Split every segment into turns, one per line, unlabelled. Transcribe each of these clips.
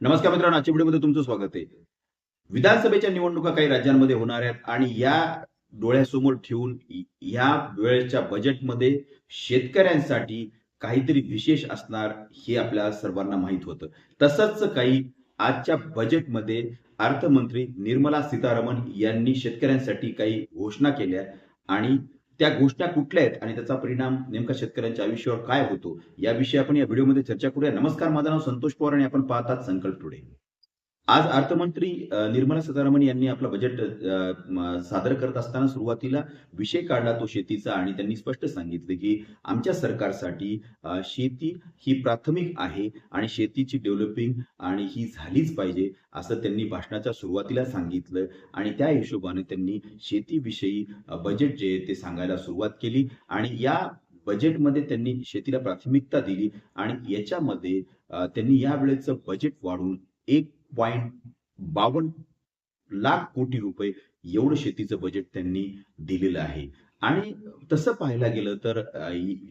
नमस्कार मित्रांनो आजच्या व्हिडिओमध्ये तुमचं स्वागत आहे. विधानसभेच्या निवडणुका काही राज्यांमध्ये होणार आहेत आणि या डोळ्यासमोर ठेवून या वेळेच्या बजेटमध्ये शेतकऱ्यांसाठी काहीतरी विशेष असणार हे आपल्या सर्वांना माहीत होतं. तसंच काही आजच्या बजेटमध्ये अर्थमंत्री निर्मला सीतारामन यांनी शेतकऱ्यांसाठी काही घोषणा केल्या आणि त्या घोषणा कुठल्या आहेत आणि त्याचा परिणाम नेमका शेतकऱ्यांच्या आयुष्यावर काय होतो? याविषयी आपण या व्हिडिओमध्ये चर्चा करूया. नमस्कार माझं नाव संतोष पवार आणि आपण पाहतात संकल्प टुडे. आज अर्थमंत्री निर्मला सीतारामन यांनी आपला बजेट सादर करत असताना सुरुवातीला विषय काढला तो शेतीचा आणि त्यांनी स्पष्ट सांगितले की आमच्या सरकारसाठी शेती ही प्राथमिक आहे आणि शेतीची डेव्हलपिंग आणि ही झालीच पाहिजे असं त्यांनी भाषणाच्या सुरुवातीला सांगितलं आणि त्या हिशोबाने त्यांनी शेतीविषयी बजेट जे ते सांगायला सुरुवात केली आणि या बजेटमध्ये त्यांनी शेतीला प्राथमिकता दिली आणि याच्यामध्ये त्यांनी या वेळेचं बजेट वाढवून एक पॉईंट बावन्न लाख कोटी रुपये एवढं शेतीचं बजेट त्यांनी दिलेलं आहे. आणि तसं पाहायला गेलं तर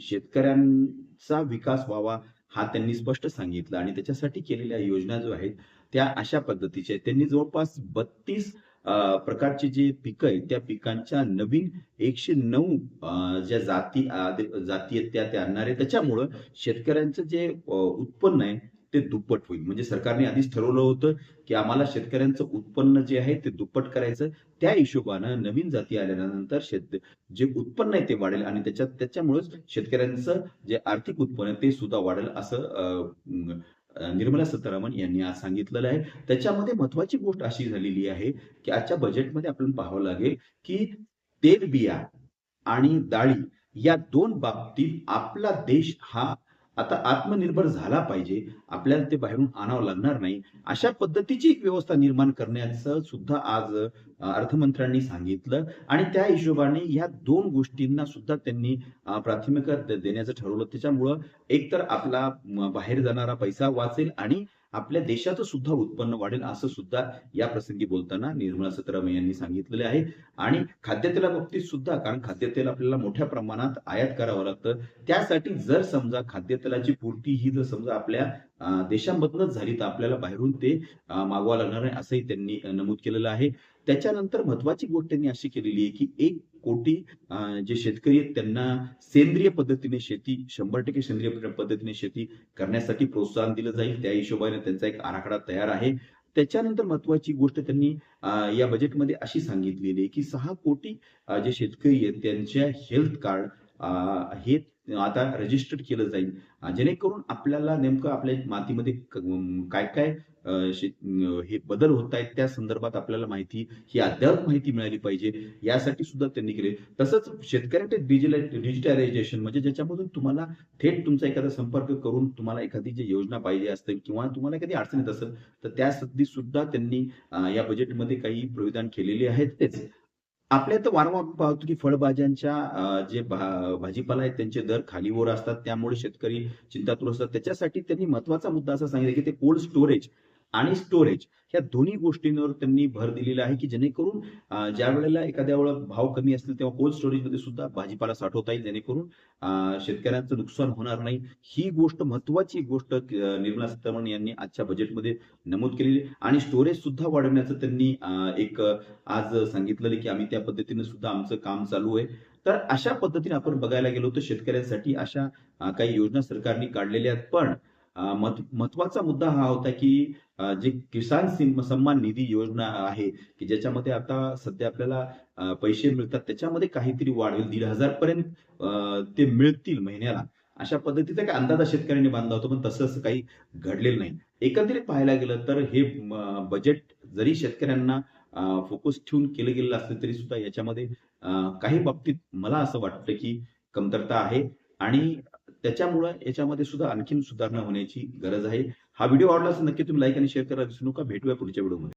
शेतकऱ्यांचा विकास व्हावा हा त्यांनी स्पष्ट सांगितलं. आणि त्याच्यासाठी केलेल्या योजना जो आहेत त्या अशा पद्धतीच्या त्यांनी जवळपास बत्तीस प्रकारचे जे पिकं आहेत त्या पिकांच्या नवीन एकशे नऊ ज्या जाती जाती आहेत त्या ते आणणार आहे त्याच्यामुळं शेतकऱ्यांचं जे उत्पन्न आहे ते दुप्पट होईल. म्हणजे सरकारने आधीच ठरवलं होतं की आम्हाला शेतकऱ्यांचं उत्पन्न जे आहे ते दुप्पट करायचं. त्या हिशोबानं नवीन जाती आल्यानंतर शेत जे उत्पन्न आहे ते वाढेल आणि त्याच्यात त्याच्यामुळेच शेतकऱ्यांचं जे आर्थिक उत्पन्न आहे ते सुद्धा वाढेल असं निर्मला सीतारामन यांनी आज सांगितलेलं आहे. त्याच्यामध्ये महत्वाची गोष्ट अशी झालेली आहे की आजच्या बजेटमध्ये आपण पाहावं लागेल की तेलबिया आणि डाळी या दोन बाबतीत आपला देश हा आता आत्मनिर्भर झाला पाहिजे आपल्याला ते बाहेरून आणावं लागणार नाही. अशा पद्धतीची एक व्यवस्था निर्माण करण्याचं सुद्धा आज अर्थमंत्र्यांनी सांगितलं आणि त्या हिशोबाने या दोन गोष्टींना सुद्धा त्यांनी प्राथमिकता देण्याचं ठरवलं. त्याच्यामुळं एकतर आपला बाहेर जाणारा पैसा वाचेल आणि आपल्या देशाचं सुद्धा उत्पन्न वाढेल असं सुद्धा या प्रसंगी बोलताना निर्मला सीतारामन यांनी सांगितलेले आहे. आणि खाद्यतेला बाबतीत सुद्धा कारण खाद्यतेल आपल्याला मोठ्या प्रमाणात आयात करावं लागतं. त्यासाठी जर समजा खाद्यतेलाची पूर्ती ही जर समजा आपल्या देशांमधनच झाली तर आपल्याला बाहेरून ते मागवा मागवावं लागणार आहे असंही त्यांनी नमूद केलेलं आहे. त्याच्यानंतर महत्वाची गोष्ट त्यांनी अशी केलेली आहे की एक कोटी जे शेतकरी आहेत त्यांना सेंद्रिय पद्धतीने शेती शंभर टक्के सेंद्रिय पद्धतीने शेती करण्यासाठी प्रोत्साहन दिलं जाईल. त्या हिशोबाने त्यांचा एक आराखडा तयार आहे. त्याच्यानंतर महत्वाची गोष्ट त्यांनी या बजेटमध्ये अशी सांगितलेली आहे की सहा कोटी जे शेतकरी आहेत त्यांच्या हेल्थ कार्ड हे आता रजिस्टर्ड केलं जाईल. जेणेकरून आपल्याला नेमकं आपल्या मातीमध्ये काय काय हे बदल होत आहेत त्या संदर्भात आपल्याला माहिती ही अद्याप माहिती मिळाली पाहिजे यासाठी सुद्धा त्यांनी केले. तसंच शेतकऱ्यांचे डिजिटल डिजिटलायझेशन म्हणजे ज्याच्यामधून तुम्हाला थेट तुमचा एखादा संपर्क करून तुम्हाला एखादी जी योजना पाहिजे असते किंवा तुम्हाला एखादी अडचण येत असेल तर त्यासाठी सुद्धा त्यांनी या बजेटमध्ये काही प्रविधान केलेले आहेत. तेच आपल्या तर वारंवार पाहतो की फळभाज्यांच्या जे भाजीपाला आहेत त्यांचे दर खालीवर असतात. त्यामुळे शेतकरी चिंतातूर असतात. त्याच्यासाठी त्यांनी महत्त्वाचा मुद्दा असा सांगितला की ते कोल्ड स्टोरेज आणि स्टोरेज ह्या दोन्ही गोष्टींवर त्यांनी भर दिलेला आहे की जेणेकरून ज्या वेळेला एखाद्या वेळेला भाव कमी असतील तेव्हा कोल्ड स्टोरेजमध्ये सुद्धा भाजीपाला साठवता येईल जेणेकरून शेतकऱ्यांचं नुकसान होणार नाही. ही गोष्ट महत्वाची गोष्ट निर्मला सीतारामन यांनी आजच्या बजेटमध्ये नमूद केलेली आणि स्टोरेज सुद्धा वाढवण्याचं त्यांनी एक आज सांगितलेलं की आम्ही त्या पद्धतीने सुद्धा आमचं काम चालू आहे. तर अशा पद्धतीने आपण बघायला गेलो तर शेतकऱ्यांसाठी अशा काही योजना सरकारने काढलेल्या आहेत. पण महत्त्वाचा मुद्दा हा होता की जे किसान सन्मान निधी योजना आहे की ज्याच्यामध्ये आता सध्या आपल्याला पैसे मिळतात त्याच्यामध्ये काहीतरी वाढ होईल दीड हजार पर्यंत ते मिळतील महिन्याला. अशा पद्धतीचा काही अंदाजा शेतकऱ्यांनी बांधला होता पण तसं काही घडलेलं नाही. एकंदरीत पाहायला गेलं तर हे बजेट जरी शेतकऱ्यांना फोकस ठेवून केलं गेलेलं असलं तरी सुद्धा याच्यामध्ये काही बाबतीत मला असं वाटतं की कमतरता आहे आणि त्याच्यामुळं याच्यामध्ये सुद्धा आणखीन सुधारणा होण्याची गरज आहे. हा व्हिडिओ आवडला असेल नक्की तुम्ही लाईक आणि शेअर करा. विसरू नका. भेटूया पुढच्या व्हिडिओमध्ये.